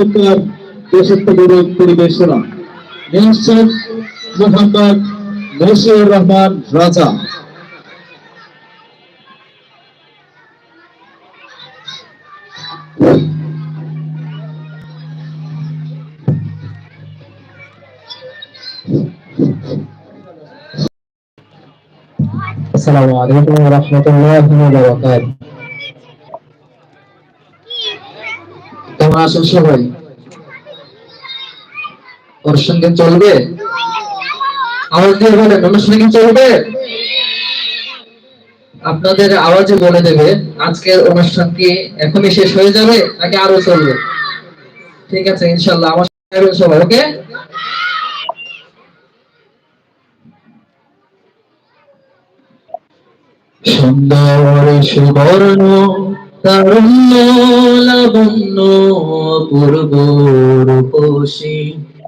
সরকার দেশাত্মবোধক পরিবেশনা নিয়ে আসছেন মোহাম্মদ মশিউর রহমান রাজা আসসালামু আলাইকুম ওয়া রাহমাতুল্লাহি ওয়া বারাকাতুহু কেমন আছেন সবাই ওর চলবে? আপনাদের আওয়াজে বলে দেবে, আজকের অনুষ্ঠান কি এখনই শেষ হয়ে যাবে নাকি আরও চলবে? ঠিক আছে ইনশাল্লাহ আমার সবাই, ওকে? সুন্দর সুবর্ণ, তারুণ্য লাবণ্য পূর্ব রূপসী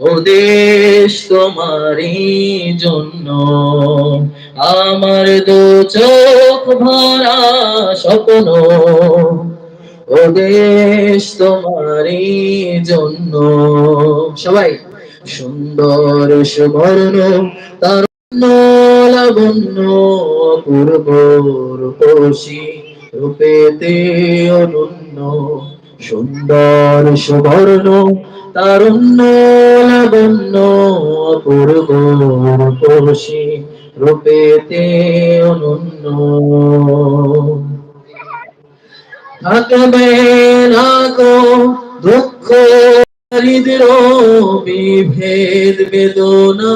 দেশ তোমারই জন্য। আমার দু চোখ ভরা স্বপ্ন ও দেশ তোমারই জন্য। সবাই, সুন্দর সুবর্ণ তার লাবণ্য পূর্ব রূপসী রূপেতে অনন্য। সুন্দর সুবর্ণ, তারুণ্য, লাবণ্য পূর্ব রূপসী, রূপেতে অনন্য। থাকবে না গো দুঃখ হৃদয় বিভেদ, বেদনা,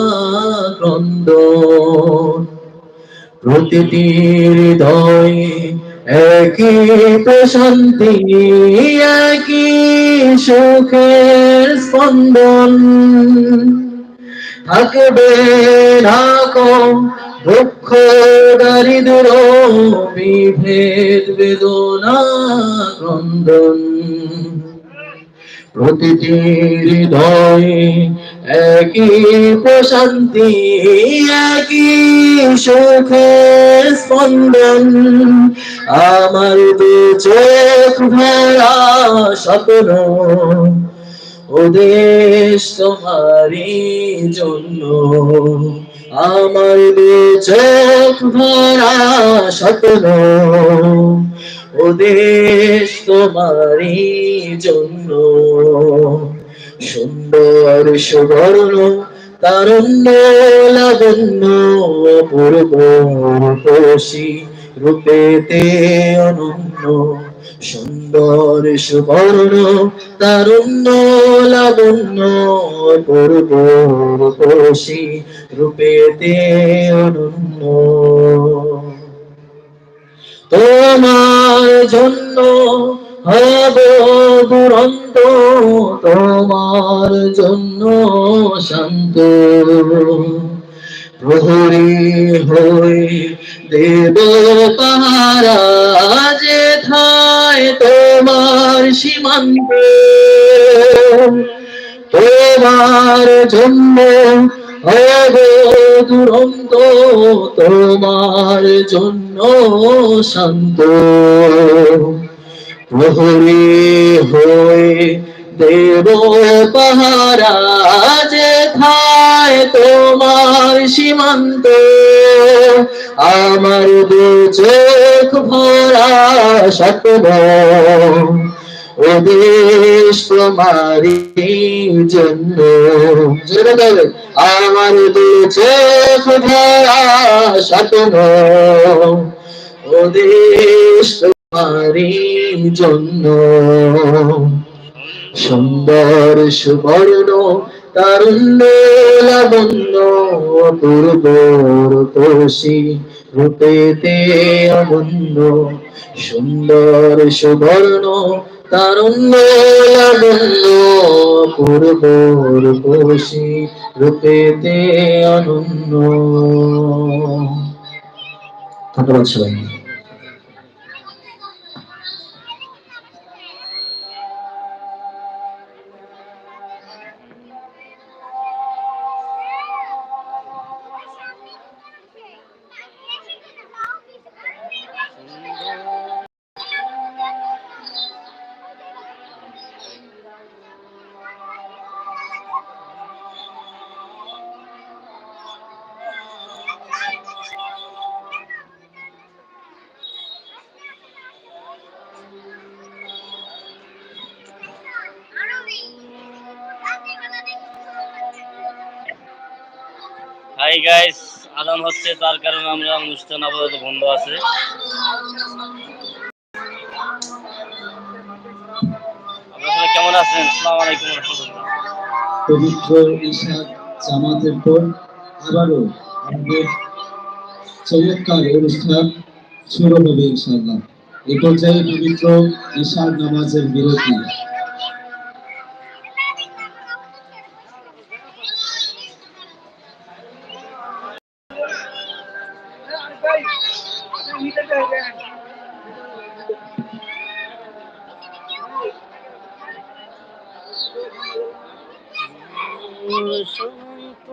ক্রন্দ। প্রতিটি হৃদয়ে একই প্রশান্তি একই সুখের স্পন্দন। থাকবে না দুঃখ দারিদ্র বিভেদ বেদনা ক্রন্দন। প্রতিটি হৃদয়ে একই প্রশান্তি, একই সুখের স্পন্দন। আমার দু চোখ ভরা স্বপ্ন তোমারই জন্য। আমার দু চোখ ভরা স্বপ্ন ও দেশ তোমারই জন্য। সুন্দর সুবর্ণ, তারুণ্য, লাবণ্য পূর্ব রূপসী রূপেতে অনন্য। সুন্দর সুবর্ণ, তারুণ্য, লাবণ্য পূর্ব রূপসী রূপেতে অনন্য। তোমার জন্য হব দুরন্ত, তোমার জন্য শান্ত। প্রহরী হয়ে দেব পাহারা, যে থায় তোমার সীমান্ত। তোমার জন্য দুরন্ত তোমার জন্য শান্ত। প্রহরী হয়ে দেব পাহারা যে থায় তোমার সীমান্ত। আমার দু চোখ ভরা স্বপ্ন। দেশ তোমারই জন্য। আমার দু চোখ ভরা স্বপ্ন ও দেশ তোমারই জন্য। সুন্দর সুবর্ণ, তারুণ্য, লাবণ্য পূর্ব রূপসী রূপেতে অনন্য সুন্দর সুবর্ণ তারুণ্য লাবণ্য পূর্ব রূপসী রূপেতে অনন্য। ধন্যবাদ সবাই হাই গাইস আদান হচ্ছে, তার কারণে আমরা অনুষ্ঠান আপাতত বন্ধ আছে। আপনারা কেমন আছেন? আসসালামু আলাইকুম পবিত্র ঈশা জামাতের পর আবারও আমাদের চমৎকার অনুষ্ঠান শুরু হবে ইনশাআল্লাহ। এই পর্যায়ে পবিত্র ঈশার নামাজের বিরতি। শান্ত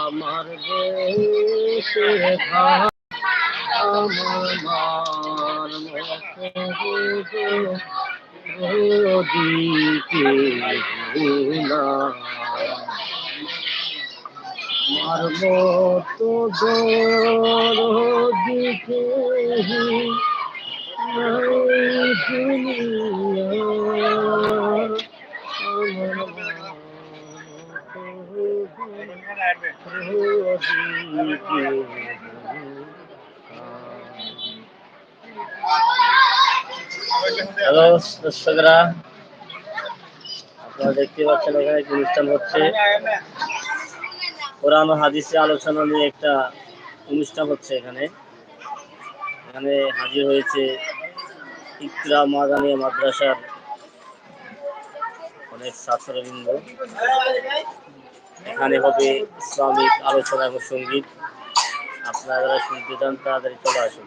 আমার দেশে ভাই ওদিকে না আমার মতো হ্যালো, দর্শকরা। আপনারা দেখতে পাচ্ছেন, এখানে একটি অনুষ্ঠান হচ্ছে? কোরআন ও হাদিসে আলোচনা নিয়ে একটা অনুষ্ঠান হচ্ছে এখানে। এখানে হাজির হয়েছে ইকরা মাদানিয়া মাদ্রাসার অনেক ছাত্রবৃন্দ। এখানে হবে ইসলামিক আলোচনা এবং সংগীত। আপনারা যারা শুনতে চান, তাড়াতাড়ি চলে আসুন।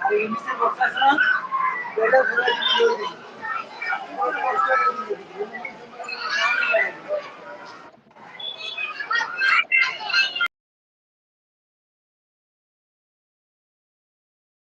আর ইংলিশে বসে আসলাম